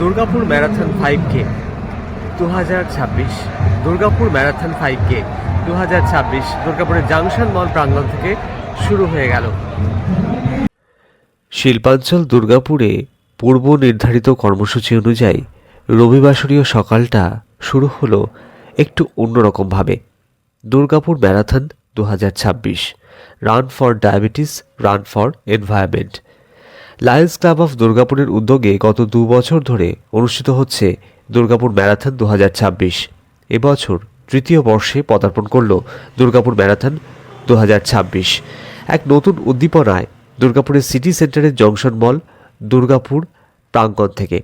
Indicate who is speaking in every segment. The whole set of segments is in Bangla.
Speaker 1: দুর্গাপুর ম্যারাথন ফাইভ কে দু হাজার ছাব্বিশ। দুর্গাপুর ম্যারাথন ফাইভ কে দু হাজার ছাব্বিশ দুর্গাপুরের জাংশন মল প্রাঙ্গণ থেকে শুরু হয়ে গেল। শিল্পাঞ্চল দুর্গাপুরে পূর্ব নির্ধারিত কর্মসূচি অনুযায়ী রবিবাসরীয় সকালটা শুরু হলো একটু অন্যরকমভাবে। দুর্গাপুর ম্যারাথন দু হাজার ছাব্বিশ, run for diabetes, run for environment. Lions club of দুর্গাপুরের উদ্যোগে গত দু বছর ধরে অনুষ্ঠিত হচ্ছে দুর্গাপুর ম্যারাথন দু হাজার ছাব্বিশ এবছর তৃতীয় বর্ষে পদার্পণ করল দুর্গাপুর ম্যারাথন দু হাজার ছাব্বিশ। এক নতুন উদ্দীপনায় দুর্গাপুরের সিটি সেন্টারের জংশন মল দুর্গাপুর প্রাঙ্গণ থেকে।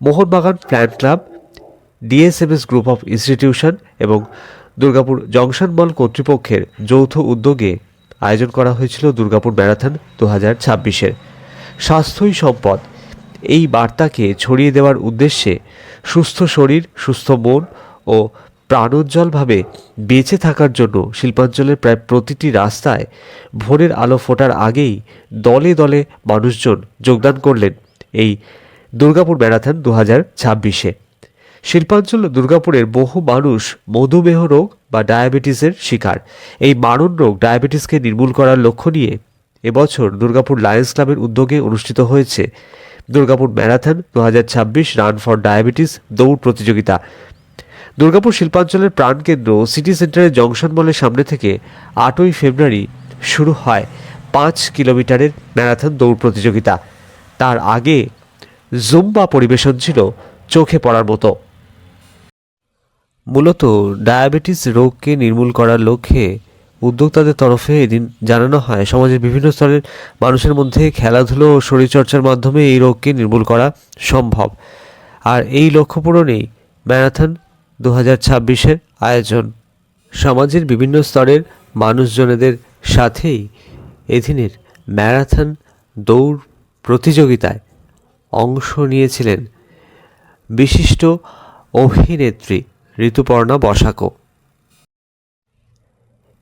Speaker 1: Mohun Bagan fan club DSMS group of institution এবং দুর্গাপুর জংশন মল কর্তৃপক্ষের যৌথ উদ্যোগে আয়োজন করা হয়েছিল দুর্গাপুর ম্যারাথন দু হাজার ছাব্বিশের। স্বাস্থ্যই সম্পদ এই বার্তাকে ছড়িয়ে দেওয়ার উদ্দেশ্যে সুস্থ শরীর, সুস্থ মন ও প্রাণোজ্জ্বলভাবে বেঁচে থাকার জন্য শিল্পাঞ্চলের প্রায় প্রতিটি রাস্তায় ভোরের আলো ফোটার আগেই দলে দলে মানুষজন যোগদান করলেন এই দুর্গাপুর ম্যারাথন দু হাজার ছাব্বিশে। শিল্পাঞ্চল দুর্গাপুরের বহু মানুষ মধুমেহ রোগ বা ডায়াবেটিসের শিকার। এই মারণ রোগ ডায়াবেটিসকে নির্মূল করার লক্ষ্য নিয়ে এবছর দুর্গাপুর লায়ন্স ক্লাবের উদ্যোগে অনুষ্ঠিত হয়েছে দুর্গাপুর ম্যারাথন দু হাজার ছাব্বিশ রান ফর ডায়াবেটিস দৌড় প্রতিযোগিতা। দুর্গাপুর শিল্পাঞ্চলের প্রাণকেন্দ্র সিটি সেন্টারের জংশন মলের সামনে থেকে আটই ফেব্রুয়ারি শুরু হয় পাঁচ কিলোমিটারের ম্যারাথন দৌড় প্রতিযোগিতা। তার আগে জুম্বা পরিবেশন ছিল চোখে পড়ার মতো। মূলত ডায়াবেটিস রোগকে নির্মূল করার লক্ষ্যে উদ্যোক্তাদের তরফে এদিন জানানো হয়, সমাজের বিভিন্ন স্তরের মানুষের মধ্যে খেলাধুলো ও শরীরচর্চার মাধ্যমে এই রোগকে নির্মূল করা সম্ভব। আর এই লক্ষ্য পূরণেই ম্যারাথন দু হাজার ছাব্বিশের আয়োজন। সমাজের বিভিন্ন স্তরের মানুষজনেদের সাথেই এদিনের ম্যারাথন দৌড় প্রতিযোগিতায় অংশ নিয়েছিলেন বিশিষ্ট অভিনেত্রী ঋতুপর্ণা বসাকো।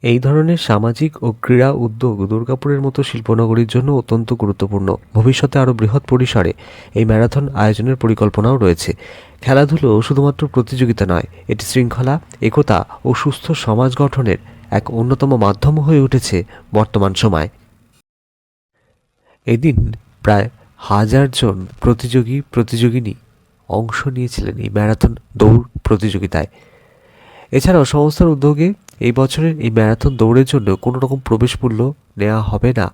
Speaker 1: এই ধরনের সামাজিক ও ক্রীড়া উদ্যোগ দুর্গাপুরের মতো শিল্পনগরীর জন্য অত্যন্ত গুরুত্বপূর্ণ। ভবিষ্যতে আরও বৃহৎ পরিসরে এই ম্যারাথন আয়োজনের পরিকল্পনাও রয়েছে। খেলাধুলো শুধুমাত্র প্রতিযোগিতা নয়, এটি শৃঙ্খলা, একতা ও সুস্থ সমাজ গঠনের এক অন্যতম মাধ্যম হয়ে উঠেছে বর্তমান সময়। এদিন প্রায় হাজার জন প্রতিযোগী, প্রতিযোগিনী অংশ নিয়েছিলেন এই ম্যারাথন দৌড় প্রতিযোগিতায়। এছাড়াও সংস্থার উদ্যোগে এই বছরের এই ম্যারাথন দৌড়ের জন্য কোনো রকম প্রবেশ মূল্য নেওয়া হবে না,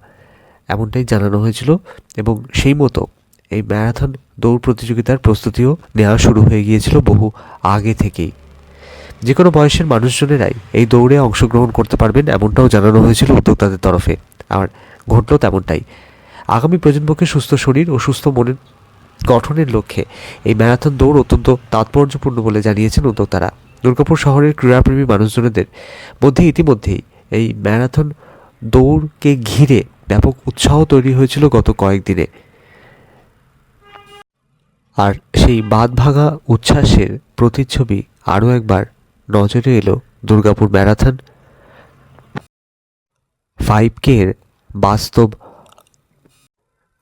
Speaker 1: এমনটাই জানানো হয়েছিল এবং সেই মতো এই ম্যারাথন দৌড় প্রতিযোগিতার প্রস্তুতিও নেওয়া শুরু হয়ে গিয়েছিল বহু আগে থেকেই। যে কোনো বয়সের মানুষজনেরাই এই দৌড়ে অংশগ্রহণ করতে পারবেন এমনটাও জানানো হয়েছিল উদ্যোক্তাদের তরফে। আর ঘটল তেমনটাই। আগামী প্রজন্মকে সুস্থ শরীর ও সুস্থ মনের গঠনের লক্ষ্যে এই ম্যারাথন দৌড় অত্যন্ত তাৎপর্যপূর্ণ বলে জানিয়েছেন উদ্যোক্তারা। দুর্গাপুর শহরের ক্রীড়াপ্রেমী মানুষজনদের মধ্যে ইতিমধ্যেই এই ম্যারাথন দৌড়কে ঘিরে ব্যাপক উৎসাহ তৈরি হয়েছিল গত কয়েকদিনে। আর সেই বাদ ভাঙা উচ্ছ্বাসের প্রতিচ্ছবি আরও একবার নজরে এলো দুর্গাপুর ম্যারাথন ফাইভ কে এর বাস্তব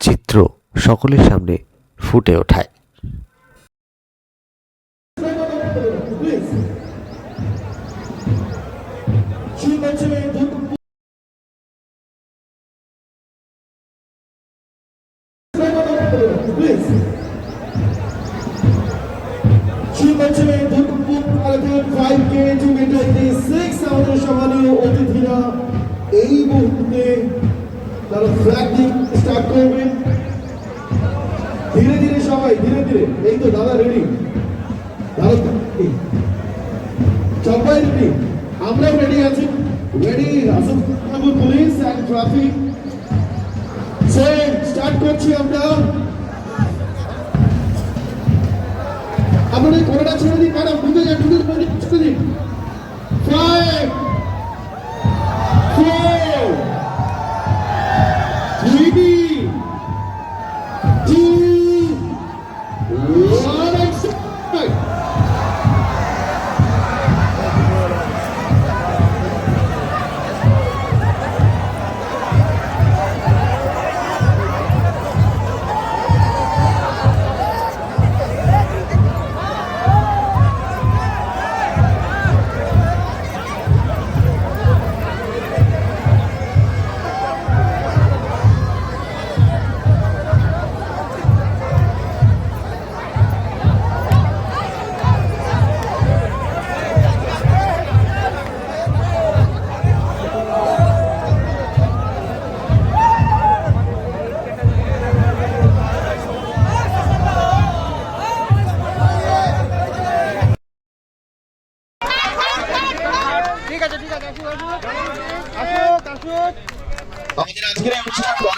Speaker 1: চিত্র সকলের সামনে ফুটে ওঠায়।
Speaker 2: শিল্পাঞ্চলে দুর্গাপুর ম্যারাথন 5K 2026 আমাদের সম্মানীয় অতিথিরা এই মুহূর্তে তারা ফ্ল্যাগিং স্টার্ট করবেন ধীরে ধীরে সবাই ধীরে ধীরে এই তো দাদা রেডি দাদা? সবাই রেডি আমরাও রেডি আছি রেডি আসুন পুলিশ ট্রাফিক স্টার্ট করছি আমরা। আপনাদের কোনটা ছেড়ে দিন ম্যাডাম ঢুকে যান ঢুকে ছেড়ে দিন ফাইভ